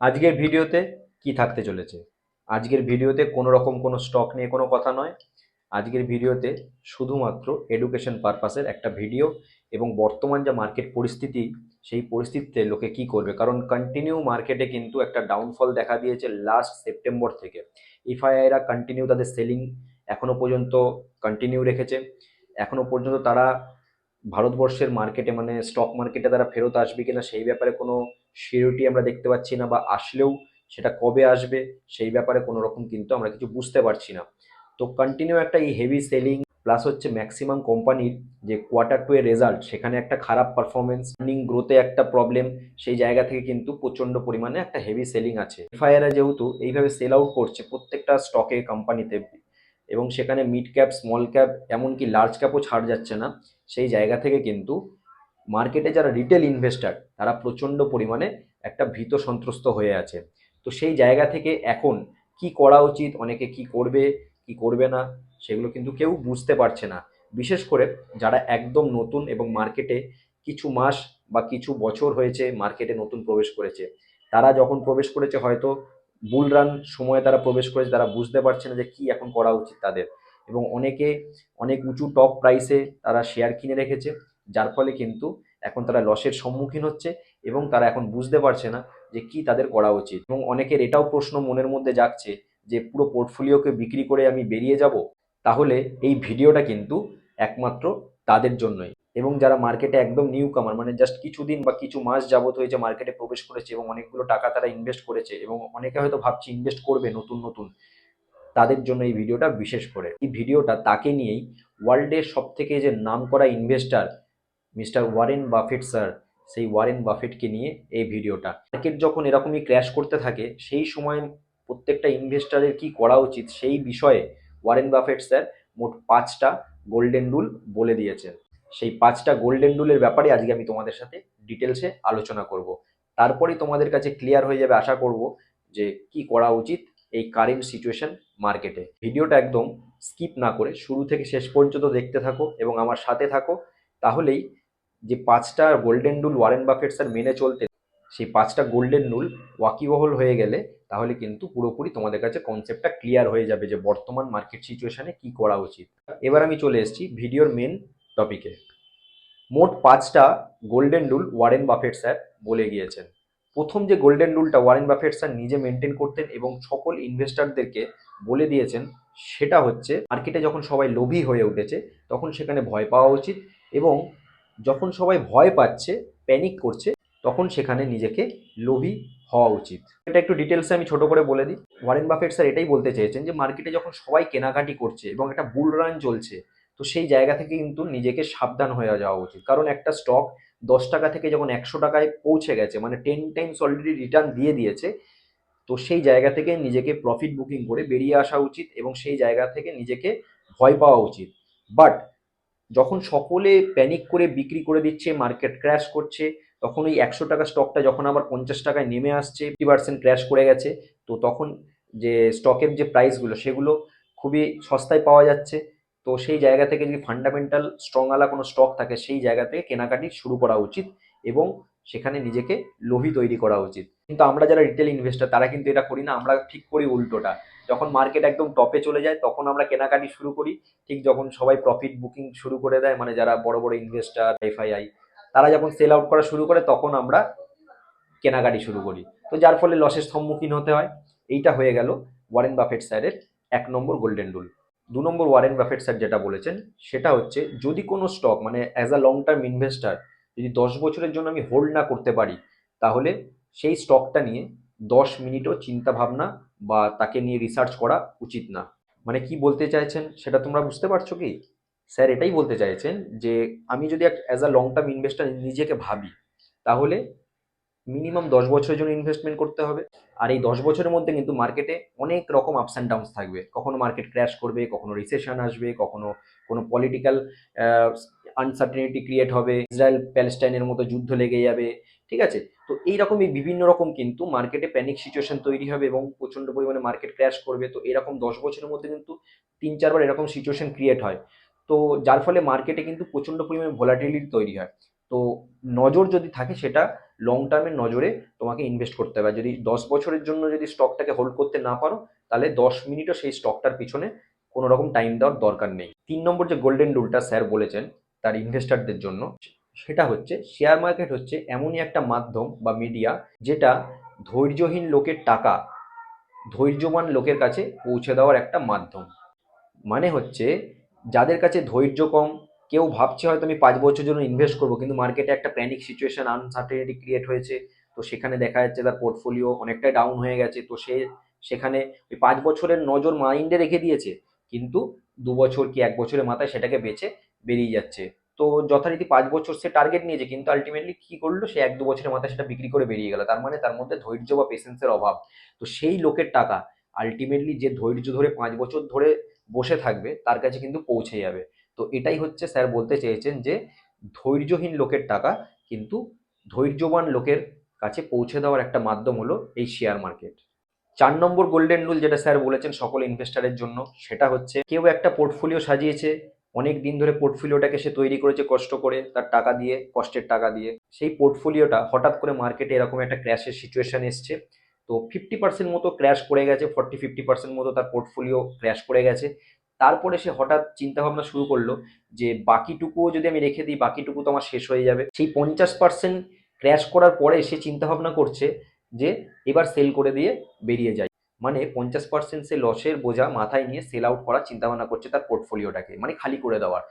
আজকের ভিডিওতে কি থাকতে চলেছে? আজকের ভিডিওতে কোনো রকম কোনো স্টক নিয়ে কোনো কথা নয়। আজকের ভিডিওতে শুধুমাত্র এডুকেশন পারপাসের একটা ভিডিও এবং বর্তমান যা মার্কেট পরিস্থিতি, সেই পরিস্থিতিতে লোকে কি করবে? কারণ কন্টিনিউ মার্কেটে কিন্তু একটা ডাউনফল দেখা দিয়েছে লাস্ট সেপ্টেম্বর থেকে। ইফআইআইরা কন্টিনিউ তাদের সেলিং এখনও পর্যন্ত কন্টিনিউ রেখেছে। এখনও পর্যন্ত তারা ভারতবর্ষের মার্কেটে মানে স্টক মার্কেটে তারা ফেরত আসবে কিনা সেই ব্যাপারে কোনো সিওরিটি আমরা দেখতে পাচ্ছি না বা আসলেও সেটা কবে আসবে সেই ব্যাপারে কোনো রকম কিন্তু আমরা কিছু বুঝতে পারছি না। তো কন্টিনিউ একটা এই হেভি সেলিং প্লাস হচ্ছে ম্যাক্সিমাম কোম্পানির যে কোয়ার্টার টু এর রেজাল্ট সেখানে একটা খারাপ পারফরমেন্স আর্নিং গ্রোথে একটা প্রবলেম সেই জায়গা থেকে কিন্তু প্রচণ্ড পরিমাণে একটা হেভি সেলিং আছে। এফআইআর যেহেতু এইভাবে সেল আউট করছে প্রত্যেকটা স্টকে কোম্পানিতে এবং সেখানে মিড ক্যাপ স্মল ক্যাপ এমনকি লার্জ ক্যাপও ছাড় যাচ্ছে না, সেই জায়গা থেকে কিন্তু মার্কেটে যারা রিটেল ইনভেস্টার তারা প্রচণ্ড পরিমাণে একটা ভীত সন্ত্রস্ত হয়ে আছে। তো সেই জায়গা থেকে এখন কি করা উচিত, অনেকে কি করবে কি করবে না, সেগুলো কিন্তু কেউ বুঝতে পারছে না। বিশেষ করে যারা একদম নতুন এবং মার্কেটে কিছু মাস বা কিছু বছর হয়েছে মার্কেটে নতুন প্রবেশ করেছে, তারা যখন প্রবেশ করেছে হয়তো বুল রান সময়ে তারা প্রবেশ করেছে, তারা বুঝতে পারছে না যে কি এখন করা উচিত তাদের। এবং অনেকে অনেক উঁচু টপ প্রাইসে তারা শেয়ার কিনে রেখেছে, যার ফলে কিন্তু এখন তারা লসের সম্মুখীন হচ্ছে এবং তারা এখন বুঝতে পারছে না যে কি তাদের করা উচিত। এবং অনেকের এটাও প্রশ্ন মনের মধ্যে জাগছে যে পুরো পোর্টফোলিওকে বিক্রি করে আমি বেরিয়ে যাব? তাহলে এই ভিডিওটা কিন্তু একমাত্র তাদের জন্যই। এবং যারা মার্কেটে একদম নিউ কামার মানে জাস্ট কিছুদিন বা কিছু মাস যাবত হয়েছে মার্কেটে প্রবেশ করেছে এবং অনেকগুলো টাকা তারা ইনভেস্ট করেছে এবং অনেকে হয়তো ভাবছে ইনভেস্ট করবে নতুন নতুন, তাদের জন্য এই ভিডিওটা বিশেষ করে। এই ভিডিওটা তাকে নিয়েই ওয়ার্ল্ডের সব থেকে যে নাম করা investor Mister Warren Buffett, sir, সেই ওয়ারেন বাফেটকে নিয়ে এই ভিডিওটা। মার্কেট যখন এরকমই ক্র্যাশ করতে থাকে, সেই সময় প্রত্যেকটা ইনভেস্টারের কি করা উচিত সেই বিষয়ে ওয়ারেন বাফেট, স্যার, মোট পাঁচটা গোল্ডেন রুল বলে দিয়েছেন সেই পাঁচটা গোল্ডেন রুলের ব্যাপারে আজকে আমি তোমাদের সাথে ডিটেলসে আলোচনা করব। তারপরেই তোমাদের কাছে ক্লিয়ার হয়ে যাবে আশা করব যে কি করা উচিত এই কারেন্ট সিচুয়েশন মার্কেটে। ভিডিওটা একদম স্কিপ না করে শুরু থেকে শেষ পর্যন্ত দেখতে থাকো এবং আমার সাথে থাকো, তাহলেই যে পাঁচটা golden rule Warren Buffett sir মেনে চলতে, সেই পাঁচটা গোল্ডেন রুল ওয়াকিবহল হয়ে গেলে তাহলে কিন্তু পুরোপুরি তোমাদের কাছে কনসেপ্টটা ক্লিয়ার হয়ে যাবে যে বর্তমান মার্কেট সিচুয়েশনে কি করা উচিত। এবার আমি চলে এসেছি ভিডিওর মেন টপিকে মোট পাঁচটা golden rule Warren Buffett sir বলে গিয়েছেন। প্রথম যে গোল্ডেন রুলটা ওয়ারেন বাফেট স্যার নিজে মেনটেন করতেন এবং সকল ইনভেস্টারদেরকে বলে দিয়েছেন, সেটা হচ্ছে মার্কেটে যখন সবাই লোভী হয়ে উঠেছে, তখন সেখানে ভয় পাওয়া উচিত এবং যখন সবাই ভয় পাচ্ছে প্যানিক করছে, তখন সেখানে নিজেকে লোভী হওয়া উচিত। এটা একটু ডিটেলসে আমি ছোট করে বলে দিই। ওয়ারেন বাফেট স্যার এটাই বলতে চেয়েছেন যে মার্কেটে যখন সবাই কেনাকাটি করছে এবং একটা বুল রান চলছে, তো সেই জায়গা থেকে কিন্তু নিজেকে সাবধান হয়ে যাওয়া উচিত। কারণ একটা স্টক দশ টাকা থেকে যখন একশো টাকায় পৌঁছে গেছে মানে টেন টাইমস অলরেডি রিটার্ন দিয়ে দিয়েছে, তো সেই জায়গা থেকে নিজেকে প্রফিট বুকিং করে বেরিয়ে আসা উচিত এবং সেই জায়গা থেকে নিজেকে ভয় পাওয়া উচিত। বাট যখন সকলে প্যানিক করে বিক্রি করে দিচ্ছে মার্কেট ক্র্যাশ করছে, তখন ওই একশো টাকা স্টকটা যখন আবার পঞ্চাশ টাকায় নেমে আসছে ফিফটি পার্সেন্ট ক্র্যাশ করে গেছে, তো তখন যে স্টকের যে প্রাইসগুলো সেগুলো খুবই সস্তায় পাওয়া যাচ্ছে। তো সেই জায়গা থেকে যদি ফান্ডামেন্টাল স্ট্রংওয়ালা কোনো স্টক থাকে, সেই জায়গা থেকে কেনাকাটি শুরু করা উচিত এবং সেখানে নিজেকে লোভী তৈরি করা উচিত। কিন্তু আমরা যারা রিটেল ইনভেস্টার তারা কিন্তু এটা করি না, আমরা ঠিক করি উল্টোটা। যখন মার্কেট একদম টপে চলে যায়, তখন আমরা কেনাকাটি শুরু করি। ঠিক যখন সবাই প্রফিট বুকিং শুরু করে দেয় মানে যারা বড় বড় ইনভেস্টার এফআইআই তারা যখন সেল আউট করা শুরু করে, তখন আমরা কেনাকাটি শুরু করি। তো যার ফলে লসের সম্মুখীন হতে হয়। এইটা হয়ে গেল ওয়ারেন বাফেট স্যারের এক নম্বর গোল্ডেন রুল দু নম্বর ওয়ারেন বাফেট স্যার যেটা বলেছেন, সেটা হচ্ছে যদি কোনো স্টক মানে as a long term investor যদি দশ বছরের জন্য আমি হোল্ড না করতে পারি, তাহলে সেই স্টকটা নিয়ে দশ মিনিটও চিন্তা ভাবনা বা তাকে নিয়ে রিসার্চ করা উচিত না। মানে কি বলতে চাইছেন সেটা তোমরা বুঝতে পারছ কি? স্যার এটাই বলতে চাইছেন যে আমি যদি as a long term investor নিজেকে ভাবি, তাহলে মিনিমাম দশ বছরের জন্য ইনভেস্টমেন্ট করতে হবে। আর এই দশ বছরের মধ্যে কিন্তু মার্কেটে অনেক রকম আপস অ্যান্ড ডাউনস থাকবে। কখনো মার্কেট ক্র্যাশ করবে, কখনো রিসেশন আসবে, কখনো কোনো পলিটিক্যাল আনসার্টেনিটি ক্রিয়েট হবে ইসরায়েল প্যালেস্টাইনের মতো যুদ্ধ লেগে যাবে, ঠিক আছে? তো এইরকমই বিভিন্ন রকম কিন্তু মার্কেটে প্যানিক সিচুয়েশন তৈরি হবে এবং প্রচণ্ড পরিমাণে মার্কেট ক্র্যাশ করবে। তো এরকম দশ বছরের মধ্যে কিন্তু তিন, চারবার এরকম সিচুয়েশন ক্রিয়েট হয়। তো যার ফলে মার্কেটে কিন্তু প্রচণ্ড পরিমাণে ভোলাটিলিটি তৈরি হয়। তো নজর যদি থাকে সেটা লং টার্মের নজরে তোমাকে ইনভেস্ট করতে হবে। যদি দশ বছরের জন্য যদি স্টকটাকে হোল্ড করতে না পারো, তাহলে দশ মিনিটও সেই স্টকটার পিছনে কোনো রকম টাইম দেওয়ার দরকার নেই। তিন নম্বর যে গোল্ডেন রুলটা স্যার বলেছেন তার ইনভেস্টারদের জন্য। সেটা হচ্ছে শেয়ার মার্কেট হচ্ছে এমনই একটা মাধ্যম বা মিডিয়া যেটা ধৈর্যহীন লোকের টাকা, ধৈর্যবান লোকের কাছে পৌঁছে দেওয়ার একটা মাধ্যম। মানে হচ্ছে, যাদের কাছে ধৈর্য কম, কেউ ভাবছে হয়তো আমি পাঁচ বছর জন্য ইনভেস্ট করব, কিন্তু মার্কেটে একটা প্যানিক সিচুয়েশন আনসার্টেনিটি ক্রিয়েট হয়েছে, তো সেখানে দেখা যাচ্ছে তার পোর্টফোলিও অনেকটাই ডাউন হয়ে গেছে, তো সে সেখানে ওই পাঁচ বছরের নজর মাইন্ডে রেখে দিয়েছে, কিন্তু দু বছর কি এক বছরের মাথায় সেটাকে বেচে বেরিয়ে যাচ্ছে। তো যথারীতি পাঁচ বছর সে টার্গেট নিয়েছে, কিন্তু আলটিমেটলি কি করল? সে এক দু বছরের মাথায় সেটা বিক্রি করে বেরিয়ে গেল। তার মানে তার মধ্যে ধৈর্য বা পেশেন্সের অভাব। তো সেই লোকের টাকা আলটিমেটলি যে ধৈর্য ধরে পাঁচ বছর ধরে বসে থাকবে, তার কাছে কিন্তু পৌঁছে যাবে। তো এটাই হচ্ছে স্যার বলতে চেয়েছেন যে, ধৈর্যহীন লোকের টাকা কিন্তু ধৈর্যবান লোকের কাছে পৌঁছে দেওয়ার একটা মাধ্যম হলো এই শেয়ার মার্কেট চার নম্বর গোল্ডেন রুল যেটা স্যার বলেছেন সকল ইনভেস্টারের জন্য, সেটা হচ্ছে কেউ একটা পোর্টফোলিও সাজিয়েছে অনেক দিন ধরে পোর্টফোলিওটাকে সে তৈরি করেছে কষ্ট করে, তার টাকা দিয়ে, কষ্টের টাকা দিয়ে। সেই পোর্টফোলিওটা হঠাৎ করে মার্কেটে এরকম একটা ক্র্যাশের সিচুয়েশন এসছে। তো ফিফটি পার্সেন্ট মতো ক্র্যাশ করে গেছে ফর্টি ফিফটি পার্সেন্ট মতো তার পোর্টফোলিও ক্র্যাশ করে গেছে। তারপরে সে হঠাৎ চিন্তা ভাবনা শুরু করল যে, বাকিটুকুও যদি আমি রেখে দিই, বাকিটুকু তো আমার শেষ হয়ে যাবে। সেই পঞ্চাশ পার্সেন্ট ক্র্যাশ করার পরে সে চিন্তা ভাবনা করছে যে, এবার সেল করে দিয়ে বেরিয়ে যায় মানে পঞ্চাশ পার্সেন্ট সে লসের বোঝা মাথায় নিয়ে সেল আউট করার চিন্তা ভাবনা করছে তার পোর্টফোলিওটাকে মানে খালি করে দেওয়ার।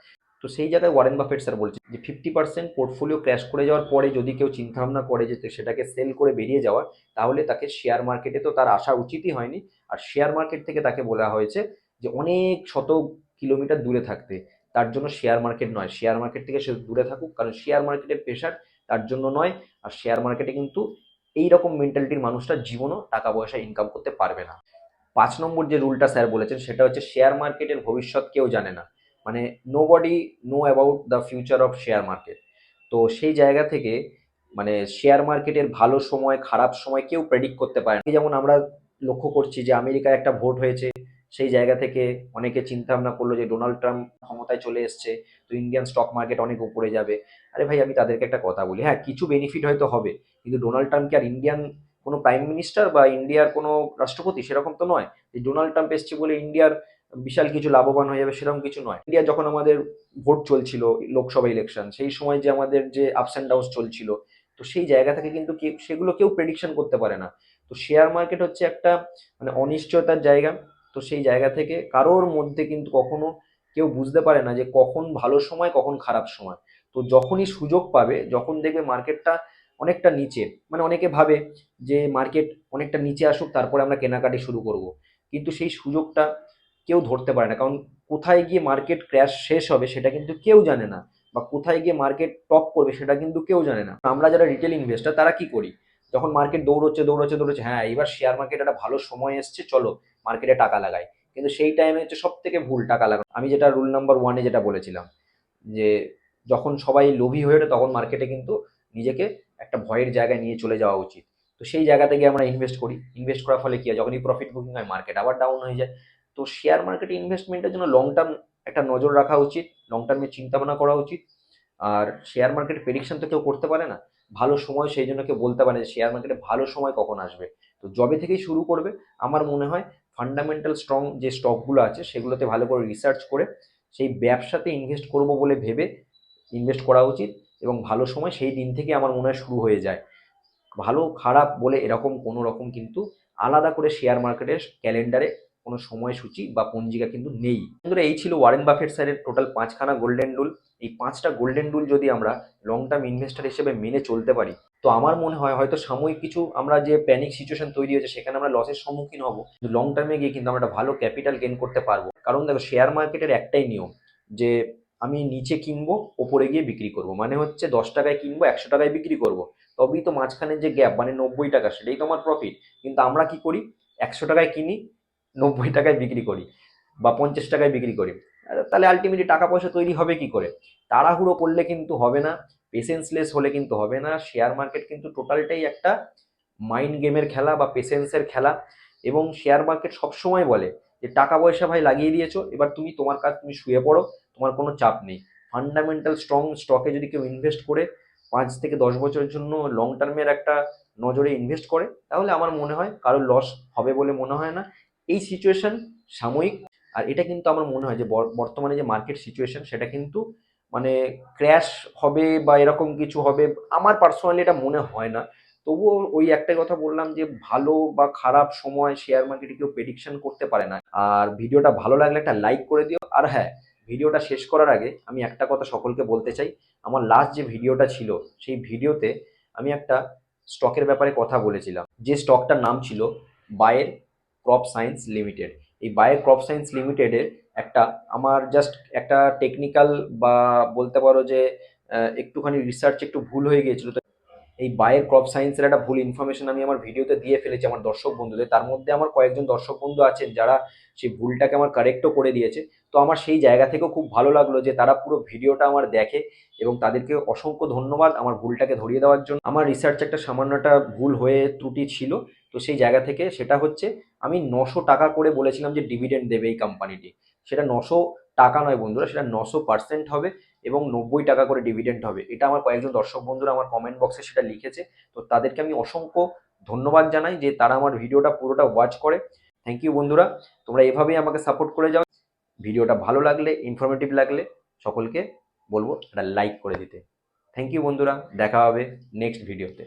তো সেই জায়গায় ওয়ারেন বাফেট স্যার বলছে যে ফিফটি পার্সেন্ট পোর্টফোলিও ক্র্যাশ করে যাওয়ার পরে যদি কেউ চিন্তা ভাবনা করে যে সেটাকে সেল করে বেরিয়ে যাওয়ার, তাহলে তাকে শেয়ার মার্কেটে তো তার আসা উচিতই হয়নি। আর শেয়ার মার্কেট থেকে তাকে বলা হয়েছে যে অনেক শত কিলোমিটার দূরে থাকতে, তার জন্য শেয়ার মার্কেট নয়। শেয়ার মার্কেট থেকে সে দূরে থাকুক, কারণ শেয়ার মার্কেটের প্রেশার তার জন্য নয়। আর শেয়ার মার্কেটে কিন্তু এই রকম মেন্টালিটির মানুষটা জীবনও টাকা পয়সা ইনকাম করতে পারবে না। পাঁচ নম্বর যে রুলটা স্যার বলেছেন, সেটা হচ্ছে শেয়ার মার্কেটের ভবিষ্যৎ কেউ জানে না। মানে nobody know about the future of share market তো সেই জায়গা থেকে মানে শেয়ার মার্কেটের ভালো সময়, খারাপ সময় কেউ প্রেডিক্ট করতে পারে না। যেমন আমরা লক্ষ্য করছি যে আমেরিকায় একটা ভোট হয়েছে, সেই জায়গা থেকে অনেকে চিন্তা ভাবনা করল যে ডোনাল্ড ট্রাম্প ক্ষমতায় চলে এসছে, তো ইন্ডিয়ান স্টক মার্কেট অনেক উপরে যাবে। আরে ভাই, আমি তাদেরকে একটা কথা বলি। হ্যাঁ কিছু বেনিফিট হয়তো হবে কিন্তু ডোনাল্ড ট্রাম্প কি আর ইন্ডিয়ান কোনো প্রাইম মিনিস্টার বা ইন্ডিয়ার কোনো রাষ্ট্রপতি? সেরকম তো নয়। যে ডোনাল্ড ট্রাম্প এসছে বলে ইন্ডিয়ার বিশাল কিছু লাভবান হয়ে যাবে, সেরকম কিছু নয়। ইন্ডিয়া যখন আমাদের ভোট চলছিল, লোকসভা ইলেকশন, সেই সময় যে আমাদের যে আপস অ্যান্ড ডাউনস চলছিল, তো সেই জায়গা থেকে কিন্তু সেগুলো কেউ প্রেডিকশন করতে পারে না। তো শেয়ার মার্কেট হচ্ছে একটা মানে অনিশ্চয়তার জায়গা। তো সেই জায়গা থেকে কারোর মধ্যে কিন্তু কখনো কেউ বুঝতে পারে না যে কখন ভালো সময়, কখন খারাপ সময়। তো যখনই সুযোগ পাবে, যখন দেখবে মার্কেটটা অনেকটা নিচে। মানে অনেকে ভাবে যে মার্কেট অনেকটা নিচে আসুক, তারপরে আমরা কেনাকাটি শুরু করব। কিন্তু সেই সুযোগটা কেউ ধরতে পারে না। কারণ কোথায় গিয়ে মার্কেট ক্র্যাশ শেষ হবে সেটা কিন্তু কেউ জানে না। বা কোথায় গিয়ে মার্কেট টপ করবে সেটা কিন্তু কেউ জানে না। আমরা যারা রিটেল ইনভেস্টার তারা কি করি? যখন মার্কেট দৌড়চ্ছে দৌড়চ্ছে দৌড়চ্ছে হ্যাঁ এবার শেয়ার মার্কেট একটা ভালো সময় এসছে, চলো মার্কেটে টাকা লাগাই। কিন্তু সেই টাইমে হচ্ছে সব থেকে ভুল, টাকা লাগানো। আমি যেটা রুল নাম্বার ওয়ানে যেটা বলেছিলাম, যে যখন সবাই লোভী হয়ে ওঠে, তখন মার্কেটে কিন্তু নিজেকে একটা ভয়ের জায়গায় নিয়ে চলে যাওয়া উচিত। তো সেই জায়গা থেকে আমরা ইনভেস্ট করি। ইনভেস্ট করার ফলে কি হয়? যখনই প্রফিট বুকিং হয় মার্কেট আবার ডাউন হয়ে যায়। তো শেয়ার মার্কেটে ইনভেস্টমেন্টের জন্য লং টার্ম একটা নজর রাখা উচিত। লং টার্মে চিন্তা ভাবনা করা উচিত। আর শেয়ার মার্কেটের প্রেডিকশন তো কেউ করতে পারে না। ভালো সময় সেই জন্য কেউ বলতে পারে যে শেয়ার মার্কেটে ভালো সময় কখন আসবে। তো জবে থেকেই শুরু করবে, আমার মনে হয় ফান্ডামেন্টাল স্ট্রং যে স্টকগুলো আছে, সেগুলোতে ভালো করে রিসার্চ করে, সেই ব্যবসাতে ইনভেস্ট করব বলে ভেবে ইনভেস্ট করা উচিত। এবং ভালো সময় সেই দিন থেকে আমার মনে হয় শুরু হয়ে যায়। ভালো, খারাপ বলে এরকম কোনো রকম কিন্তু আলাদা করে শেয়ার মার্কেটের ক্যালেন্ডারে কোনো সময়সূচি বা পঞ্জিকা কিন্তু নেই। বন্ধুরা, এই ছিল ওয়ারেন বাফেট স্যারের টোটাল পাঁচখানা গোল্ডেন রুল এই পাঁচটা গোল্ডেন রুল যদি আমরা লং টার্ম ইনভেস্টার হিসেবে মেনে চলতে পারি, তো আমার মনে হয় হয়তো সাময়িক কিছু আমরা যে প্যানিক সিচুয়েশন তৈরি হয়েছে সেখানে আমরা লসের সম্মুখীন হব। কিন্তু লং টার্মে গিয়ে কিন্তু আমরা একটা ভালো ক্যাপিটাল গেন করতে পারব। কারণ দেখো শেয়ার মার্কেটের একটাই নিয়ম যে আমি নিচে কিনবো, ওপরে গিয়ে বিক্রি করব। মানে হচ্ছে দশ টাকায় কিনবো, একশো টাকায় বিক্রি করব। তবেই তো মাঝখানে যে গ্যাপ মানে নব্বই টাকা, সেটাই তো আমার প্রফিট কিন্তু আমরা কি করি? একশো টাকায় কিনি, নব্বই টাকায় বিক্রি করি বা পঞ্চাশ টাকায় বিক্রি করি। তাহলে আলটিমেটলি টাকা পয়সা তৈরি হবে কি করে? তাড়াহুড়ো করলে কিন্তু হবে না পেশেন্সলেস হলে কিন্তু হবে না শেয়ার মার্কেট কিন্তু টোটালটাই একটা মাইন্ড গেমের খেলা বা পেশেন্সের খেলা। এবং শেয়ার মার্কেট সবসময় বলে যে টাকা পয়সা ভাই লাগিয়ে দিয়েছ, এবার তুমি তোমার কাজ তুমি শুয়ে পড়ো, তোমার কোনো চাপ নেই। ফান্ডামেন্টাল স্ট্রং স্টকে যদি কেউ ইনভেস্ট করে পাঁচ থেকে দশ বছরের জন্য লং টার্মের একটা নজরে ইনভেস্ট করে, তাহলে আমার মনে হয় কারোর লস হবে বলে মনে হয় না। এই সিচুয়েশন সাময়িক, আর এটা কিন্তু আমার মনে হয় যে বর- বর্তমানে যে মার্কেট সিচুয়েশন সেটা কিন্তু মানে ক্র্যাশ হবে বা এরকম কিছু হবে, আমার পার্সোনালি এটা মনে হয় না। তবুও ওই একটাই কথা বললাম যে, ভালো বা খারাপ সময় শেয়ার মার্কেটে কেউ প্রেডিকশন করতে পারে না। আর ভিডিওটা ভালো লাগলে একটা লাইক করে দিও। আর হ্যাঁ ভিডিওটা শেষ করার আগে আমি একটা কথা সকলকে বলতে চাই। আমার লাস্ট যে ভিডিওটা ছিল, সেই ভিডিওতে আমি একটা স্টকের ব্যাপারে কথা বলেছিলাম। যে স্টকটার নাম ছিল বায়ের ক্রপ সায়েন্স লিমিটেড এই বায়ের ক্রপ সায়েন্স লিমিটেডের একটা আমার জাস্ট একটা টেকনিক্যাল বা বলতে পারো যে একটুখানি রিসার্চ একটু ভুল হয়ে গিয়েছিল। এই বায়ের ক্রপ সায়েন্সের একটা ভুল ইনফরমেশন আমি আমার ভিডিওতে দিয়ে ফেলেছি আমার দর্শক বন্ধুদের। তার মধ্যে আমার কয়েকজন দর্শক বন্ধু আছেন যারা সেই ভুলটাকে আমার কারেক্টও করে দিয়েছে। তো আমার সেই জায়গা থেকেও খুব ভালো লাগল যে তারা পুরো ভিডিওটা আমার দেখে এবং তাদেরকে অসংখ্য ধন্যবাদ আমার ভুলটাকে ধরিয়ে দেওয়ার জন্য। আমার রিসার্চ একটা সামান্য একটা ভুল হয়ে ত্রুটি ছিল, তো সেই জায়গা থেকে সেটা হচ্ছে আমি নশো টাকা করে বলেছিলাম যে ডিভিডেন্ড দেবে এই কোম্পানিটি সেটা নশো টাকা নয় বন্ধুরা, সেটা নশো পার্সেন্ট হবে এবং নব্বই টাকা করে ডিভিডেন্ড হবে। এটা আমার কয়েকজন দর্শক বন্ধুরা আমার কমেন্ট বক্সে সেটা লিখেছে। তো তাদেরকে আমি অসংখ্য ধন্যবাদ জানাই যে তারা আমার ভিডিওটা পুরোটা ওয়াচ করে। থ্যাংক ইউ বন্ধুরা। তোমরা এভাবেই আমাকে সাপোর্ট করে যাও। ভিডিওটা ভালো লাগলে ইনফরমেটিভ লাগলে সকলকে বলব, একটা লাইক করে দিতে। থ্যাংক ইউ বন্ধুরা। দেখা হবে নেক্সট ভিডিওতে